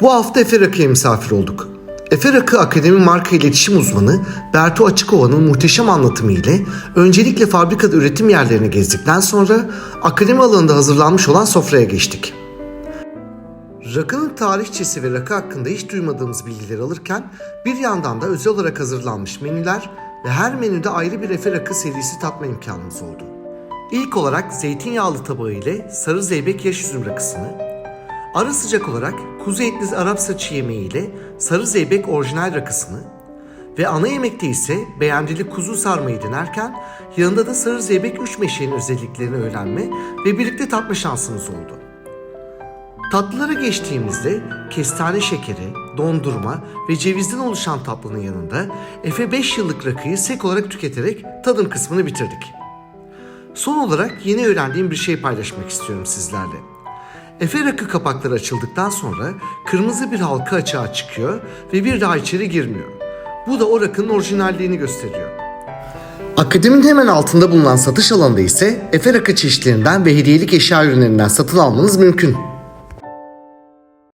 Bu hafta Efe Rakı'ya misafir olduk. Efe Rakı Akademi marka iletişim uzmanı Bertu Açıkova'nın muhteşem anlatımı ile öncelikle fabrikada üretim yerlerini gezdikten sonra akademi alanında hazırlanmış olan sofraya geçtik. Rakının tarihçesi ve rakı hakkında hiç duymadığımız bilgileri alırken bir yandan da özel olarak hazırlanmış menüler ve her menüde ayrı bir Efe Rakı serisi tatma imkanımız oldu. İlk olarak zeytinyağlı tabağı ile sarı zeybek yaş üzüm rakısını, ara sıcak olarak kuzu etli Arap saçı yemeği ile sarı zeybek orijinal rakısını ve ana yemekte ise beğendili kuzu sarmayı denerken yanında da sarı zeybek üç meşenin özelliklerini öğrenme ve birlikte tatma şansımız oldu. Tatlılara geçtiğimizde kestane şekeri, dondurma ve cevizden oluşan tatlının yanında Efe 5 yıllık rakıyı sek olarak tüketerek tadım kısmını bitirdik. Son olarak yeni öğrendiğim bir şey paylaşmak istiyorum sizlerle. Efe rakı kapakları açıldıktan sonra kırmızı bir halka açığa çıkıyor ve bir daha içeri girmiyor. Bu da o rakının orijinalliğini gösteriyor. Akademinin hemen altında bulunan satış alanında ise Efe rakı çeşitlerinden ve hediyelik eşya ürünlerinden satın almanız mümkün.